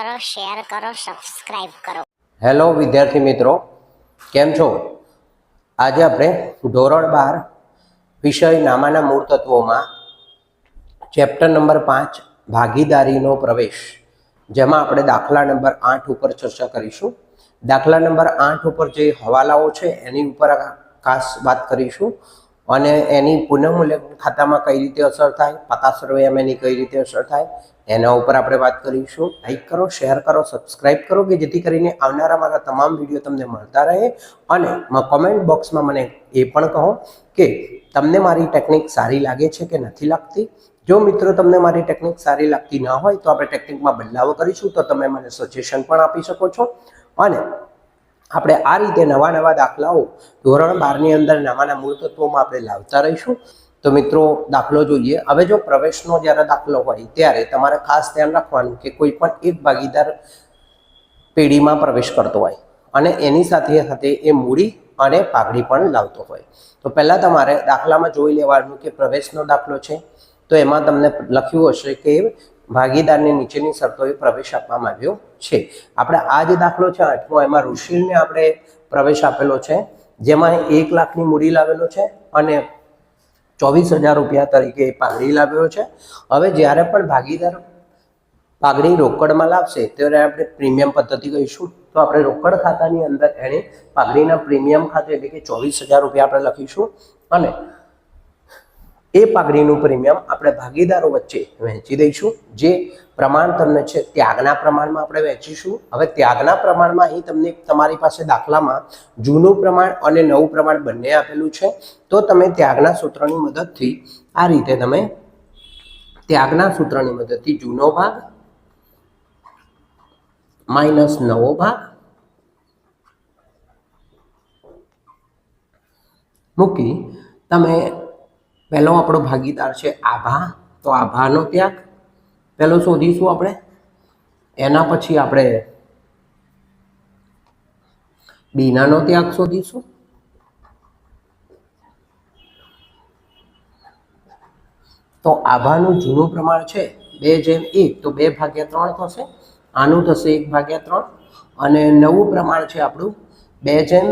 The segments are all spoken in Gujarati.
કરો, શેર કરો, સબસ્ક્રાઇબ કરો. હેલો વિદ્યાર્થી મિત્રો, કેમ છો? આજે આપણે ધોરણ બાર વિષય નામાના મૂળ તત્વોમાં ચેપ્ટર નંબર પાંચ, ભાગીદારીનો પ્રવેશ, જેમાં આપણે દાખલા નંબર આઠ ઉપર ચર્ચા કરીશું. દાખલા નંબર આઠ ઉપર જે હવાલાઓ છે, એની ઉપર ખાસ વાત કરીશું. અને એની પુનઃમૂલ્યાંકન ખાતામાં કઈ રીતે અસર થાય પતા એમ એની કઈ રીતે અસર થાય એના ઉપર આપણે વાત કરીશું. લાઈક કરો શેર કરો સબસ્ક્રાઇબ કરો કે જેથી કરીને આવનારા મારા તમામ વીડિયો તમને મળતા રહે. અને કમેન્ટ બોક્સમાં મને એ પણ કહો કે તમને મારી ટેકનિક સારી લાગે છે કે નથી લાગતી? જો મિત્રો તમને મારી ટેકનિક સારી લાગતી ન હોય તો આપણે ટેકનિકમાં બદલાવ કરીશું તો તમે મને સજેશન પણ આપી શકો છો. અને આપણે આ રીતે નવા નવા દાખલાઓ ધોરણ બારની અંદર નવાના મૂળ તત્વોમાં આપણે લાવતા રહીશું. તો મિત્રો, દાખલો જોઈએ. હવે જો પ્રવેશનો જ્યારે દાખલો હોય, ત્યારે તમારે ખાસ ધ્યાન રાખવાનું કે કોઈ પણ એક ભાગીદાર પેઢીમાં પ્રવેશ કરતો હોય અને એની સાથે સાથે એ મૂડી અને પાઘડી પણ લાવતો હોય. તો પહેલાં તમારે દાખલામાં જોઈ લેવાનું કે પ્રવેશનો દાખલો છે. તો એમાં તમને લખ્યું હશે કે ભાગીદારની નીચેની શરતોએ પ્રવેશ આપવામાં આવ્યો છે. આપણે આ જે દાખલો છે, આઠમો, એમાં ઋષિલને આપણે પ્રવેશ આપેલો છે. જેમાં એક લાખની મૂડી લાવેલો છે અને ચોવીસ હજાર રૂપિયા તરીકે પાઘડી લાવ્યો છે. હવે જ્યારે પણ ભાગીદાર પાઘડી રોકડમાં લાવશે, ત્યારે આપણે પ્રીમિયમ પદ્ધતિ કહીશું. તો આપણે રોકડ ખાતાની અંદર એણે પાઘડીના પ્રીમિયમ ખાતે એટલે કે ચોવીસ હજાર રૂપિયા આપણે લખીશું. અને એ પાઘડીનું પ્રીમિયમ આપણે ભાગીદારો વચ્ચે વહેંચી દઈશું. જે પ્રમાણ તમને છે ત્યાગના પ્રમાણમાં આપણે વહેંચીશું. હવે ત્યાગના પ્રમાણમાં અહીં તમને તમારી પાસે દાખલામાં જૂનું પ્રમાણ અને નવું પ્રમાણ બંને આપેલું છે. તો તમે ત્યાગના સૂત્રની મદદથી આ રીતે તમે ત્યાગના સૂત્રની મદદથી જૂનો ભાગ માઇનસ નવો ભાગ મૂકી તમે પહેલો આપણો ભાગીદાર છે આભા. તો આભાનો ત્યાગ. પહેલો શોધીશું આપણે. એના પછી આપણે બીનાનો ત્યાગ શોધીશું. તો આભાનું જૂનું પ્રમાણ છે બે જેમ એક. તો બે ભાગ્યા ત્રણ થશે. આનું થશે એક ભાગ્યા ત્રણ. અને નવું પ્રમાણ છે આપણું બે જેમ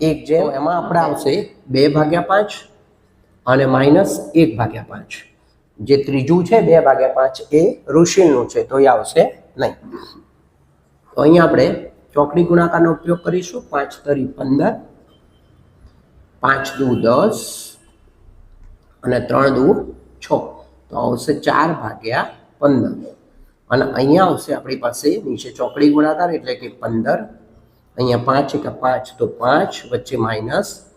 એક. જેમ એમાં આપણે આવશે બે ભાગ્યા પાંચ. અને માઇનસ એક ભાગ્યા પાંચ. જે ત્રીજું છે, બે ભાગ્યા પાંચ એ ઋષિનું છે, તો એ આવશે નહીં. તો અહીંયા આપણે ચોકડી ગુણાકારનો ઉપયોગ કરીશું. પાંચ તરી પંદર, પાંચ દુ દસ, અને ત્રણ દુ છ. તો આવશે ચાર ભાગ્યા પંદર. અને અહીંયા આવશે આપણી પાસે નીચે ચોકડી ગુણાકાર એટલે કે પંદર. અહીંયા પાંચ એકા પાંચ તો પાંચ, વચ્ચે માઇનસ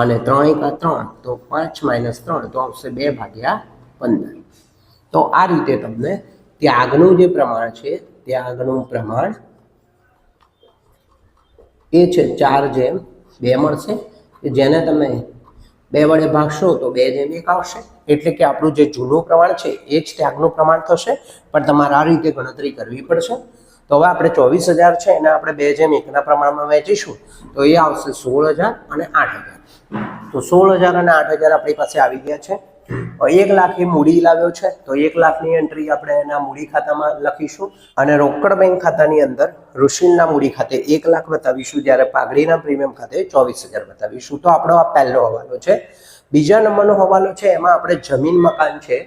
અને ત્રણ એકા ત્રણ, તો પાંચ માઇનસ ત્રણ, તો આવશે બે ભાગ્યા પંદર. તો આ રીતે તમને ત્યાગનું જે પ્રમાણ છે ત્યાગનું પ્રમાણ એ છે ચાર જેમ બે મળશે. જેને તમે બે વડે ભાગશો, તો બે જેમ એક આવશે. એટલે કે આપણું જે જૂનું પ્રમાણ છે, એ જ ત્યાગનું પ્રમાણ થશે. પણ તમારે આ રીતે ગણતરી કરવી પડશે. તો હવે આપણે ચોવીસ હજાર છે એને આપણે બે જેમ એકના પ્રમાણમાં વહેંચીશું. તો એ આવશે સોળ હજાર અને આઠ હજાર. તો સોળ હજાર અને આઠ હજાર આપણી પાસે આવી ગયા છે. એક લાખ એ મૂડી લાવ્યો છે. તો એક લાખની એન્ટ્રી આપણે એના મૂડી ખાતામાં લખીશું. અને રોકડ બેંક ખાતાની અંદર ઋષિલના મૂડી ખાતે એક લાખ બતાવીશું. જ્યારે પાઘડીના પ્રીમિયમ ખાતે ચોવીસ હજાર બતાવીશું. તો આપણો આ પહેલો હવાલો છે. બીજા નંબરનો હવાલો છે, એમાં આપણે જમીન મકાન છે.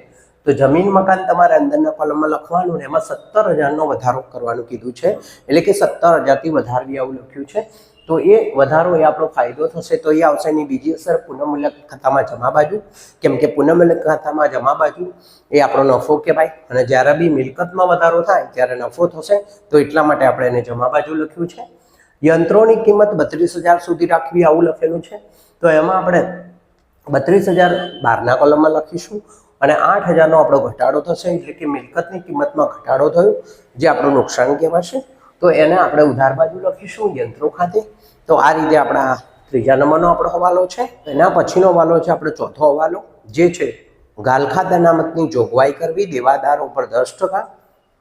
તો જમીન મકાન તમારે અંદરના કોલમમાં લખવાનું ને એમાં સત્તર હજારનો વધારો કરવાનું કીધું છે. એટલે કે સત્તર હજારથી વધારવી આવું લખ્યું છે. તો એ વધારો એ આપણો ફાયદો થશે તો એ આવશે એની બીજી અસર પુનઃમૂલ્યક ખાતામાં જમા બાજુ. કેમ કે પુનઃમૂલ્યક ખાતામાં જમા બાજુ એ આપણો નફો કહેવાય. અને જ્યારે બી મિલકતમાં વધારો થાય, ત્યારે નફો થશે. તો એટલા માટે આપણે એને જમા બાજુ લખ્યું છે. યંત્રોની કિંમત બત્રીસ હજાર સુધી રાખવી આવું લખેલું છે. તો એમાં આપણે બત્રીસ હજાર બારના કોલમમાં લખીશું. અને આઠ હજારનો આપણો ઘટાડો થશે. એટલે કે મિલકતની કિંમતમાં ઘટાડો થયો, જે આપણું નુકસાન કહેવાશે. તો એને આપણે ઉધાર બાજુ લખીશું, યંત્રો ખાતે. તો આ રીતે આપણા ત્રીજા નંબરનો આપણો હવાલો છે. એના પછીનો હવાલો છે આપણો ચોથો હવાલો, જે છે ગાલખાત અનામતની જોગવાઈ કરવી, દેવાદારો પર દસ ટકા.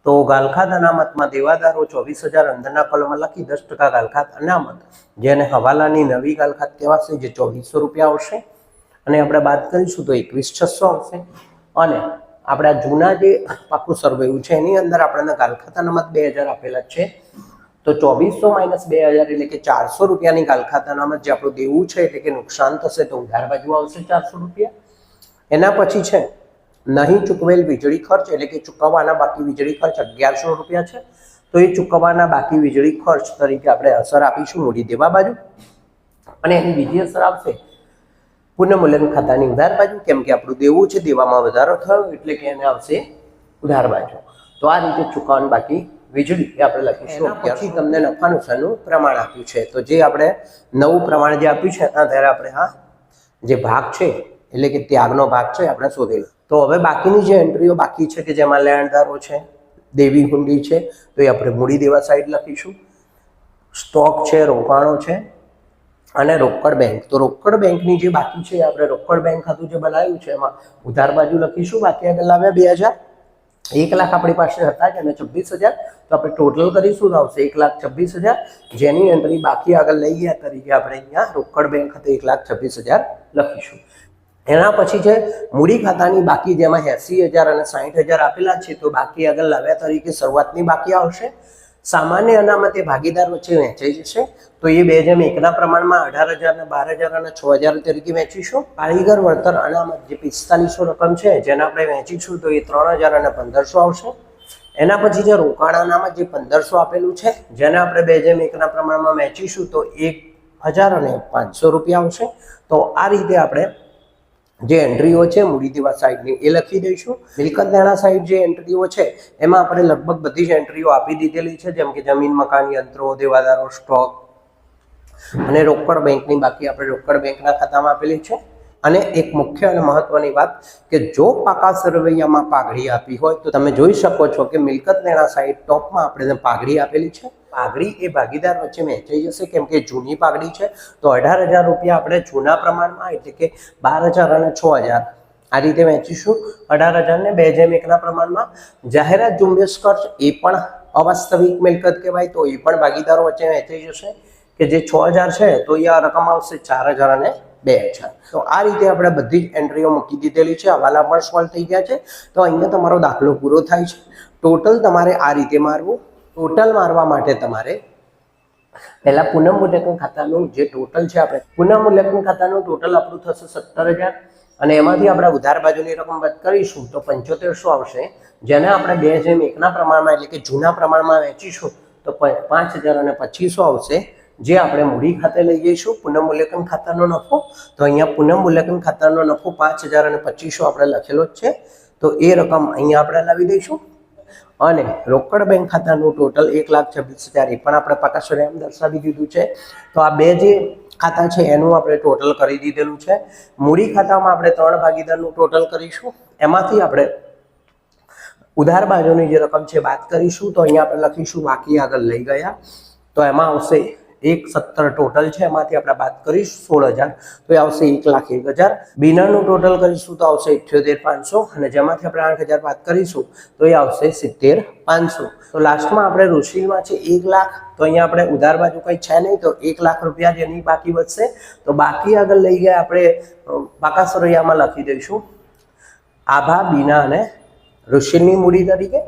તો ગાલખાત અનામતમાં દેવાદારો ચોવીસ હજાર અંદરના કોલમમાં લખી દસ ટકા ગાલખાત અનામત. જેને હવાલાની નવી ગાલખાત કહેવાશે, જે ચોવીસો રૂપિયા આવશે. અને આપણે વાત કરીશું તો એકવીસ છસો આવશે. અને આપણા જૂના જે પાકું સર્વેયું છે, એની અંદર આપણને ગાલખાતા અનામત બે હજાર આપેલા છે. તો ચોવીસો માઇનસ બે હજાર એટલે કે ચારસો રૂપિયાની ગાલખાતા જે આપણું દેવું છે, એટલે કે નુકસાન થશે તો ઉધાર બાજુ આવશે ચારસો રૂપિયા. એના પછી છે, નહીં ચૂકવેલ વીજળી ખર્ચ, એટલે કે ચૂકવવાના બાકી વીજળી ખર્ચ અગિયારસો રૂપિયા છે. તો એ ચૂકવવાના બાકી વીજળી ખર્ચ તરીકે આપણે અસર આપીશું મૂડી દેવા બાજુ. અને એની બીજી અસર આવશે પુનઃમૂલ્યન ખાતાની ઉધાર બાજુ કેમ કે આપણું દેવું છે દેવામાં વધારો થયો એટલે કે એને આવશે ઉધાર બાજુ. તો આ રીતે ચૂકવણ બાકી વીજળી એ આપણે લખીશું. પછી તમને નફા નુકસાનનું પ્રમાણ આપ્યું છે. તો જે આપણે નવું પ્રમાણ જે આપ્યું છે એના આધારે આપણે આ જે ભાગ છે એટલે કે ત્યાગનો ભાગ છે આપણે શોધેલો. તો હવે બાકીની જે એન્ટ્રીઓ બાકી છે કે જેમાં લેણદારો છે દેવી હુંડી છે તો એ આપણે મૂડી દેવા સાઈડ લખીશું. સ્ટોક છે રોકાણો છે અને રોકડ બેંક. તો રોકડ બેંકની જે બાકી છે, આપણે રોકડ બેંક ખાતું જે બનાવ્યું છે, એમાં ઉધાર બાજુ લખીશું. બાકી આગળ લાવ્યા બે હજાર. એક લાખ આપણી પાસે હતા અને છવ્વીસ હજાર. તો આપણે ટોટલ કરીશું, તો આવશે એક લાખ છવ્વીસ હજાર. જેની એન્ટ્રી બાકી આગળ લઈ ગયા તરીકે આપણે અહીંયા રોકડ બેંક ખાતે એક લાખ છવ્વીસ હજાર લખીશું. એના પછી છે, મૂડી ખાતાની બાકી જેમાં એસી હજાર અને સાહીઠ હજાર આપેલા છે, તો બાકી આગળ લાવ્યા તરીકે શરૂઆતની બાકી આવશે. સામાન્ય અનામતે ભાગીદાર વચ્ચે વહેંચાઈ જશે. તો એ બે જેમ એકના પ્રમાણમાં અઢાર હજાર અને બાર હજાર અને છ હજાર તરીકે વહેંચીશું કારીગર વળતર અનામત જે પિસ્તાલીસો રકમ છે, જેને આપણે વહેંચીશું તો એ ત્રણ હજાર અને પંદરસો આવશે. એના પછી જે રોકાણ અનામત જે પંદરસો આપેલું છે, જેને આપણે બે જેમ એકના પ્રમાણમાં વહેંચીશું તો એક હજાર અને પાંચસો રૂપિયા આવશે. તો આ રીતે આપણે જે એન્ટ્રીઓ છે મૂડી દેવા સાઈડની, એ લખી દઈશું. મિલકત નાણા સાઈડ જે એન્ટ્રીઓ છે, એમાં આપણે લગભગ બધી જ એન્ટ્રીઓ આપી દીધેલી છે, જેમ કે જમીન, મકાન, યંત્રો, દેવાદારો, સ્ટોક અને રોકડ બેંકની બાકી આપણે રોકડ બેંકના ખાતામાં આપેલી છે. અને એક મુખ્ય અને મહત્વની વાત કે જો પાકા સરવૈયામાં પાઘડી આપી હોય, તો તમે જોઈ શકો છો કે મિલકત નાણા સાઈડ ટોપમાં આપણે પાઘડી આપેલી છે પાઘડી એ ભાગીદાર વચ્ચે વહેંચાઈ જશે. કેમ કે જૂની પાઘડી છે, તો અઢાર હજાર રૂપિયા આપણે જૂના પ્રમાણમાં, એટલે કે બાર હજાર અને છ હજાર આ રીતે વહેંચીશું અઢાર હજારને બે જેમ એકના પ્રમાણમાં. જાહેરાત ઝુંબેશ ખર્ચ એ પણ અવાસ્તવિક મિલકત કહેવાય, તો એ પણ ભાગીદારો વચ્ચે વહેંચાઈ જશે. કે જે છ હજાર છે, તો એ આ રકમ આવશે ચાર હજાર અને બે હજાર. તો આ રીતે આપણે બધી જ એન્ટ્રીઓ મૂકી દીધેલી છે. હવાલા પણ સોલ્વ થઈ ગયા છે. તો અહીંયા તમારો દાખલો પૂરો થાય છે. ટોટલ તમારે આ રીતે મારવું. ટોટલ મારવા માટે તમારે પહેલા પુનઃ મૂલ્યાંકન ખાતાનું જે ટોટલ છે આપણે પુનઃ મૂલ્યાંકન ખાતાનું ટોટલ આપણું થશે સત્તર હજાર. અને એમાંથી આપણે ઉધાર બાજુની રકમ બાદ કરીશું તો પંચોતેરસો આવશે. જેને આપણે બે જેમ એકના પ્રમાણમાં એટલે કે જૂના પ્રમાણમાં વેચીશું તો પાંચ હજાર અને પચીસો આવશે. જે આપણે મૂડી ખાતે લઈ જઈશું, પુનઃમૂલ્યાંકન ખાતાનો નફો. તો અહીંયા પુનઃમૂલ્યાંકન ખાતાનો નફો પાંચ હજાર અને પચીસો આપણે લખેલો જ છે. તો એ રકમ અહીંયા આપણે લાવી દઈશું. અને રોકડ બેંક ખાતાનું ટોટલ એક લાખ છવ્વીસ હજાર, એ પણ આપણે પાકાસરે એમ દર્શાવી દીધું છે. તો આ બે જે ખાતા છે, એનું આપણે ટોટલ કરી દીધેલું છે. મૂડી ખાતામાં આપણે ત્રણ ભાગીદારનું ટોટલ કરીશું. એમાંથી આપણે ઉધાર બાજુની જે રકમ છે, વાત કરીશું. તો અહીંયા આપણે લખીશું, બાકી આગળ લઈ ગયા. તો એમાં આવશે એક સત્તર ટોટલ છે, એમાંથી આપણે વાત કરીશ સોળ હજાર. તો એ આવશે એક લાખ એક હજાર. બિનાનું ટોટલ કરીશું તો આવશે ઇઠ્યોતેર પાંચસો અને જેમાંથી આપણે આઠ હજાર વાત કરીશું તો એ આવશે સિત્તેર પાંચસો. તો લાસ્ટમાં આપણે ઋષિલમાં છે એક લાખ. તો અહીંયા આપણે ઉધાર બાજુ કંઈ છે નહીં, તો એક લાખ રૂપિયા જેની બાકી વધશે. તો બાકી આગળ લઈ ગયા આપણે બાકાસરૈયામાં લખી દઈશું. આભા, બીના અને ઋષિની મૂડી તરીકે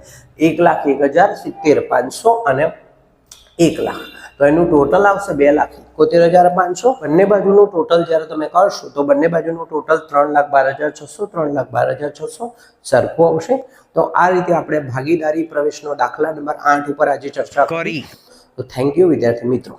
એક લાખ એક હજાર સિત્તેર પાંચસો અને એક લાખ. તો એનું ટોટલ આવશે બે લાખ એકોતેર હજાર પાંચસો. બંને બાજુનું ટોટલ જ્યારે તમે કરશો તો બંને બાજુનું ટોટલ ત્રણ લાખ બાર હજાર છસો ત્રણ લાખ બાર હજાર છસો સરખું આવશે. તો આ રીતે આપણે ભાગીદારી પ્રવેશનો દાખલા નંબર આઠ ઉપર આજે ચર્ચા કરી. તો થેન્ક યુ વિદ્યાર્થી મિત્રો.